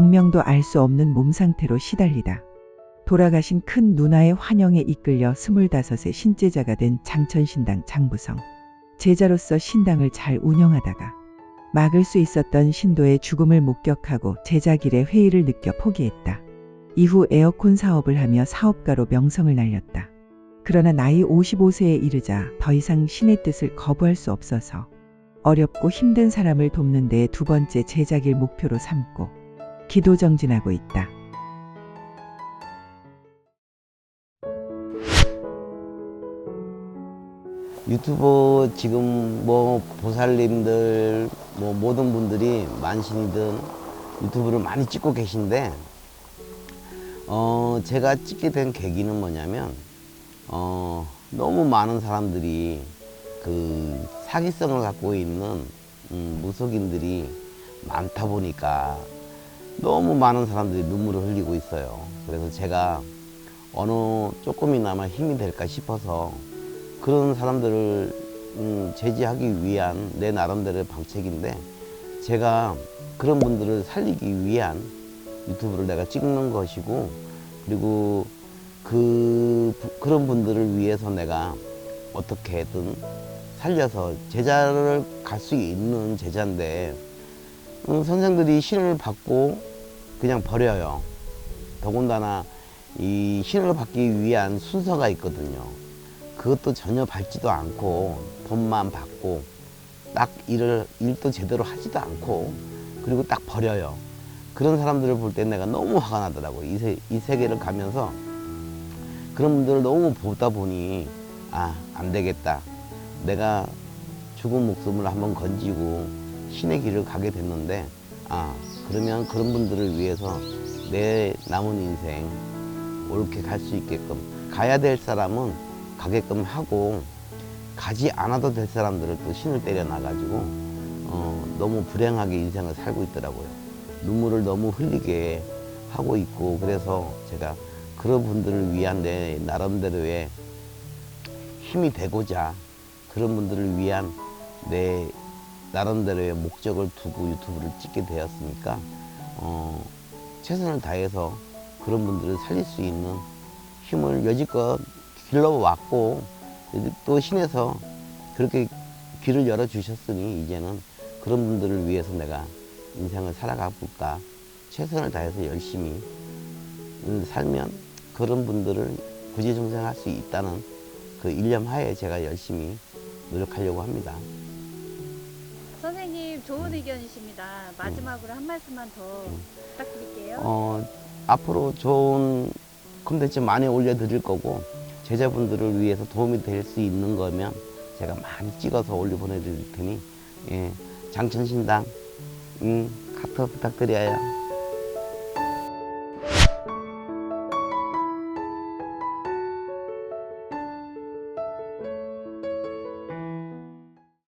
병명도 알 수 없는 몸 상태로 시달리다. 돌아가신 큰 누나의 환영에 이끌려 스물다섯의 신제자가 된 장천신당 장부성. 제자로서 신당을 잘 운영하다가 막을 수 있었던 신도의 죽음을 목격하고 제자 길의 회의를 느껴 포기했다. 이후 에어컨 사업을 하며 사업가로 명성을 날렸다. 그러나 나이 55세에 이르자 더 이상 신의 뜻을 거부할 수 없어서 어렵고 힘든 사람을 돕는 데 두 번째 제자길 목표로 삼고 기도 정진하고 있다. 유튜브 지금 뭐 보살님들 뭐 모든 분들이 만신이든 유튜브를 많이 찍고 계신데 어 제가 찍게 된 계기는 뭐냐면 어 너무 많은 사람들이 그 사기성을 갖고 있는 음, 무속인들이 많다 보니까 너무 많은 사람들이 눈물을 흘리고 있어요. 그래서 제가 어느 조금이나마 힘이 될까 싶어서 그런 사람들을 음, 제지하기 위한 내 나름대로의 방책인데 제가 그런 분들을 살리기 위한 유튜브를 내가 찍는 것이고 그리고 그 부- 그런 분들을 위해서 내가 어떻게든 살려서 제자를 갈 수 있는 제자인데 음, 선생들이 신을 받고 그냥 버려요. 더군다나 이 신을 받기 위한 순서가 있거든요. 그것도 전혀 밟지도 않고 돈만 받고 딱 일을 일도 제대로 하지도 않고 그리고 딱 버려요. 그런 사람들을 볼 때 내가 너무 화가 나더라고. 이, 세, 이 세계를 가면서 그런 분들을 너무 보다 보니 아, 안 되겠다. 내가 죽은 목숨을 한번 건지고 신의 길을 가게 됐는데 아, 그러면 그런 분들을 위해서 내 남은 인생 옳게 갈 수 있게끔 가야 될 사람은 가게끔 하고 가지 않아도 될 사람들을 또 신을 때려 놔가지고 어, 너무 불행하게 인생을 살고 있더라고요. 눈물을 너무 흘리게 하고 있고 그래서 제가 그런 분들을 위한 내 나름대로의 힘이 되고자 그런 분들을 위한 내 나름대로의 목적을 두고 유튜브를 찍게 되었으니까 어, 최선을 다해서 그런 분들을 살릴 수 있는 힘을 여지껏 길러왔고 또 신에서 그렇게 길을 열어주셨으니 이제는 그런 분들을 위해서 내가 인생을 살아가 볼까 최선을 다해서 열심히 음, 살면 그런 분들을 구제중생할 수 있다는 그 일념 하에 제가 열심히 노력하려고 합니다. 선생님 좋은 의견이십니다. 마지막으로 한 말씀만 더 부탁드릴게요. 어, 앞으로 좋은 콘텐츠 많이 올려드릴 거고 제자분들을 위해서 도움이 될 수 있는 거면 제가 많이 찍어서 올려 보내드릴 테니 예, 장천신당 음, 카트 부탁드려요.